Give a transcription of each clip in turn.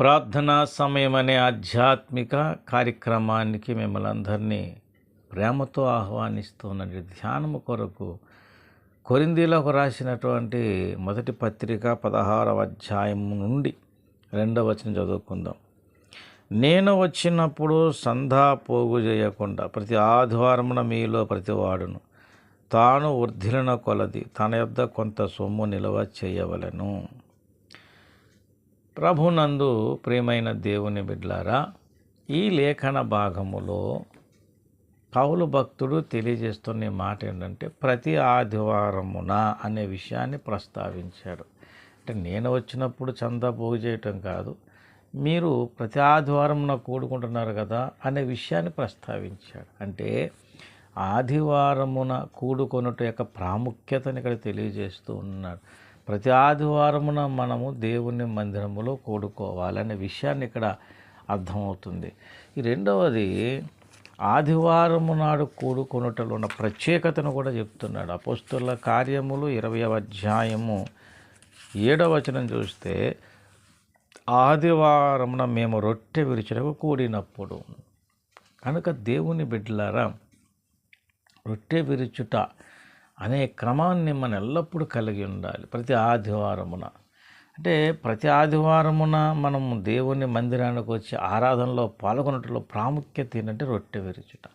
ప్రార్థనా సమయం అనే ఆధ్యాత్మిక కార్యక్రమానికి మిమ్మల్ని అందరినీ ప్రేమతో ఆహ్వానిస్తున్నది ధ్యానము కొరకు కొరిందీలకు రాసినటువంటి మొదటి పత్రిక పదహారవ అధ్యాయం నుండి రెండవ వచనం చదువుకుందాం. నేను వచ్చినప్పుడు సంధా పోగు చేయకుండా ప్రతి ఆదివారమున మీలో ప్రతివాడును. తాను వర్ధిలిన కొలది తన యొద్ద కొంత సొమ్ము నిల్వ చేయవలెను. ప్రభునందు ప్రియమైన దేవుని బిడ్లారా ఈ లేఖన భాగములో పౌలు భక్తుడు తెలియజేస్తున్న మాట ఏంటంటే ప్రతి ఆదివారమున అనే విషయాన్ని ప్రస్తావించాడు. అంటే నేను వచ్చినప్పుడు చందా పోగు చేయటం కాదు మీరు ప్రతి ఆదివారమున కూడుకుంటున్నారు కదా అనే విషయాన్ని ప్రస్తావించాడు. అంటే ఆదివారమున కూడుకొనుట యొక్క ప్రాముఖ్యతను ఇక్కడ తెలియజేస్తూ ఉన్నాడు. ప్రతి ఆదివారమున మనము దేవుని మందిరములో కూడుకోవాలనే విషయాన్ని ఇక్కడ అర్థమవుతుంది. ఈ రెండవది ఆదివారము నాడు కూడుకొనుటలో ఉన్న ప్రత్యేకతను కూడా చెప్తున్నాడు. అపోస్తుల కార్యములు ఇరవై అధ్యాయము ఏడవ వచనం చూస్తే ఆదివారమున మేము రొట్టె విరిచినకు కూడినప్పుడు. కనుక దేవుని బిడ్డలారా రొట్టె విరుచుట అనే క్రమాన్ని మనం ఎల్లప్పుడూ కలిగి ఉండాలి ప్రతి ఆదివారమున. అంటే ప్రతి ఆదివారమున మనం దేవుని మందిరానికి వచ్చి ఆరాధనలో పాల్గొనటంలో ప్రాముఖ్యత ఏంటంటే రొట్టె విరుచుట.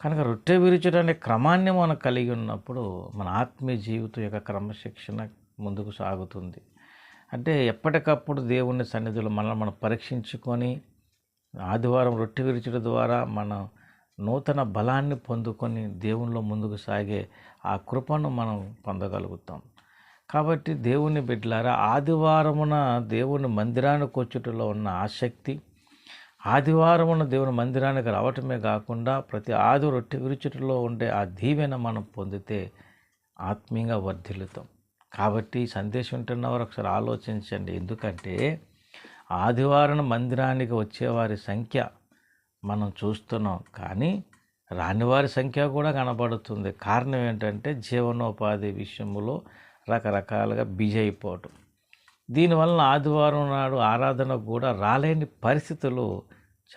కనుక రొట్టె విరుచుట అనే క్రమాన్ని మనం కలిగి ఉన్నప్పుడు మన ఆత్మీయ జీవితం యొక్క క్రమశిక్షణ ముందుకు సాగుతుంది. అంటే ఎప్పటికప్పుడు దేవుని సన్నిధిలో మనల్ని మనం పరీక్షించుకొని ఆదివారం రొట్టె విరుచుట ద్వారా మనం నూతన బలాన్ని పొందుకొని దేవునిలో ముందుకు సాగే ఆ కృపను మనం పొందగలుగుతాం. కాబట్టి దేవుని బిడ్డలారా ఆదివారమున దేవుని మందిరానికి వచ్చుటలో ఉన్న ఆసక్తి ఆదివారమున దేవుని మందిరానికి రావటమే కాకుండా ప్రతి ఆది రొట్టె విరుచుటలో ఉండే ఆ దీవెన మనం పొందితే ఆత్మీయంగా వర్ధిల్లుతాం. కాబట్టి సందేశం వింటున్నవారు ఒకసారి ఆలోచించండి. ఎందుకంటే ఆదివారం మందిరానికి వచ్చేవారి సంఖ్య మనం చూస్తున్నాం. కానీ రానివారి సంఖ్య కూడా కనబడుతుంది. కారణం ఏంటంటే జీవనోపాధి విషయంలో రకరకాలుగా బిజీ అయిపోవటం. దీనివలన ఆదివారం నాడు ఆరాధన కూడా రాలేని పరిస్థితులు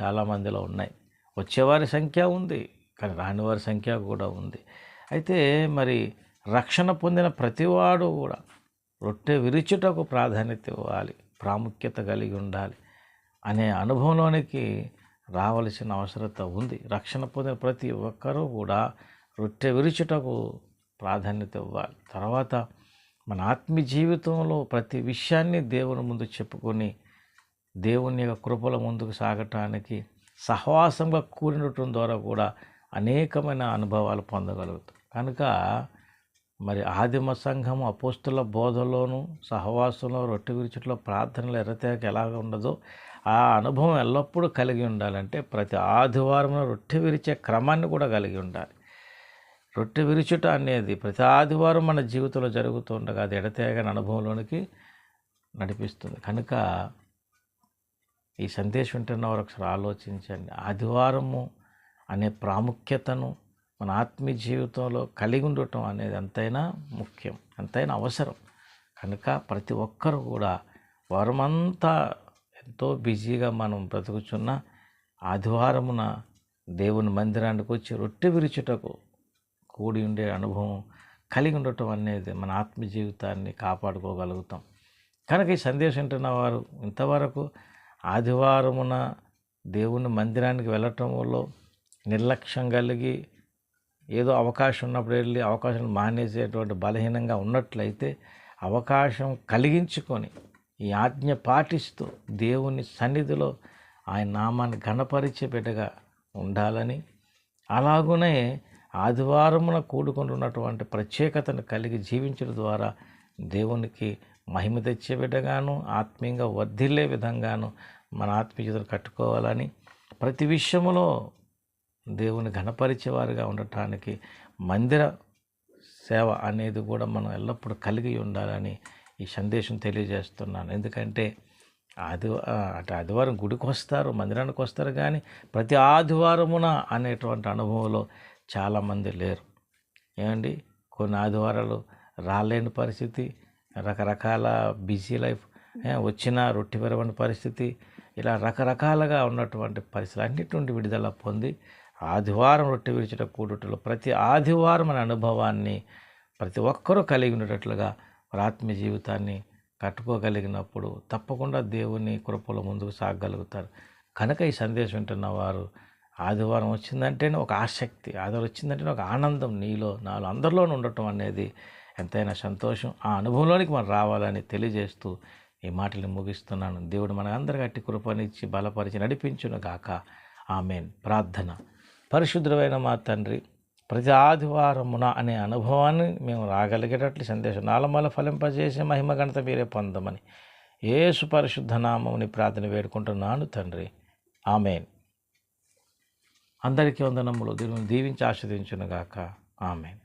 చాలామందిలో ఉన్నాయి. వచ్చేవారి సంఖ్య ఉంది కానీ రానివారి సంఖ్య కూడా ఉంది. అయితే మరి రక్షణ పొందిన ప్రతివాడు కూడా రొట్టె విరుచుటకు ప్రాధాన్యత ఇవ్వాలి ప్రాముఖ్యత కలిగి ఉండాలి అనే అనుభవంలోనికి రావలసిన అవసరత ఉంది. రక్షణ పొందిన ప్రతి ఒక్కరూ కూడా రొట్టె విరుచుటకు ప్రాధాన్యత ఇవ్వాలి. తర్వాత మన ఆత్మీయ జీవితంలో ప్రతి విషయాన్ని దేవుని ముందు చెప్పుకొని దేవుని యొక్క కృపల ముందుకు సాగటానికి సహవాసంగా కూడినటం ద్వారా కూడా అనేకమైన అనుభవాలు పొందగలుగుతాం. కనుక మరి ఆదిమ సంఘం అపోస్తుల బోధలోను సహవాసంలో రొట్టె విరుచుట్లో ప్రార్థనలు ఎర్రతేక ఎలాగ ఉండదో ఆ అనుభవం ఎల్లప్పుడూ కలిగి ఉండాలంటే ప్రతి ఆదివారం రొట్టె విరిచే క్రమాన్ని కూడా కలిగి ఉండాలి. రొట్టె విరుచుట అనేది ప్రతి ఆదివారం మన జీవితంలో జరుగుతుండగా అది ఎడతేగని అనుభవంలోనికి నడిపిస్తుంది. కనుక ఈ సందేశం వింటున్న వారు ఒకసారి ఆలోచించండి. ఆదివారము అనే ప్రాముఖ్యతను మన ఆత్మీయ జీవితంలో కలిగి ఉండటం అనేది ఎంతైనా ముఖ్యం ఎంతైనా అవసరం. కనుక ప్రతి ఒక్కరు కూడా వారమంతా ఎంతో బిజీగా మనం బ్రతుకుచున్న ఆదివారమున దేవుని మందిరానికి వచ్చి రొట్టె విరుచుటకు కూడి ఉండే అనుభవం కలిగి ఉండటం అనేది మన ఆత్మ జీవితాన్ని కాపాడుకోగలుగుతాం. కనుక ఈ సందేశం వింటున్న వారు ఇంతవరకు ఆదివారమున దేవుని మందిరానికి వెళ్ళటంలో నిర్లక్ష్యం కలిగి ఏదో అవకాశం ఉన్నప్పుడు వెళ్ళి అవకాశం మానేసేటువంటి బలహీనంగా ఉన్నట్లయితే అవకాశం కలిగించుకొని ఈ ఆజ్ఞ పాటిస్తూ దేవుని సన్నిధిలో ఆయన నామాన్ని ఘనపరిచే బిడ్డగా ఉండాలని అలాగునే ఆదివారమున కూడుకుంటున్నటువంటి ప్రత్యేకతను కలిగి జీవించడం ద్వారా దేవునికి మహిమ తెచ్చే బిడ్డగాను ఆత్మీయంగా వర్ధిల్లే విధంగాను మన ఆత్మీయతను కట్టుకోవాలని ప్రతి విషయంలో దేవుని ఘనపరిచేవారుగా ఉండటానికి మందిర సేవ అనేది కూడా మనం ఎల్లప్పుడూ కలిగి ఉండాలని ఈ సందేశం తెలియజేస్తున్నాను. ఎందుకంటే ఆది అటు ఆదివారం గుడికి వస్తారు మందిరానికి వస్తారు కానీ ప్రతి ఆదివారమున అనేటువంటి అనుభవంలో చాలామంది లేరు. ఏమండి? కొన్ని ఆదివారాలు రాలేని పరిస్థితి రకరకాల బిజీ లైఫ్ వచ్చిన రొట్టె విరవని పరిస్థితి ఇలా రకరకాలుగా ఉన్నటువంటి పరిస్థితులు అన్నిటి నుండి విడుదల పొంది ఆదివారం రొట్టె విరిచిన కూడుటలో ప్రతి ఆదివారం అనే అనుభవాన్ని ప్రతి ఒక్కరూ కలిగి ఉండేటట్లుగా ఆత్మీయ జీవితాన్ని కట్టుకోగలిగినప్పుడు తప్పకుండా దేవుని కృపలో ముందుకు సాగగలుగుతారు కనుక ఈ సందేశం వింటున్న వారు ఆదివారం వచ్చిందంటేనే ఒక ఆసక్తి ఆదివారం వచ్చిందంటేనే ఒక ఆనందం నీలో నాలో అందరిలోనూ ఉండటం అనేది ఎంతైనా సంతోషం. ఆ అనుభవంలోనికి మనం రావాలని తెలియజేస్తూ ఈ మాటలు ముగిస్తున్నాను. దేవుడు మన అందరికీ అట్టి కృపనిచ్చి బలపరిచి నడిపించును గాక ఆమెన్. ప్రార్థన. పరిశుద్ధమైన మా తండ్రి ప్రతి ఆదివారమున అనే అనుభవాన్ని మేము రాగలిగేటట్లు సందేశం నాలమల ఫలింపజేసే మహిమ గణత మీరే పొందమని ఏసు పరిశుద్ధ నామముని ప్రార్థన వేడుకుంటున్నాను తండ్రి. ఆమెన్. అందరికీ వందనములు. దీనిని దీవించి ఆస్వాదించునుగాక ఆమెన్.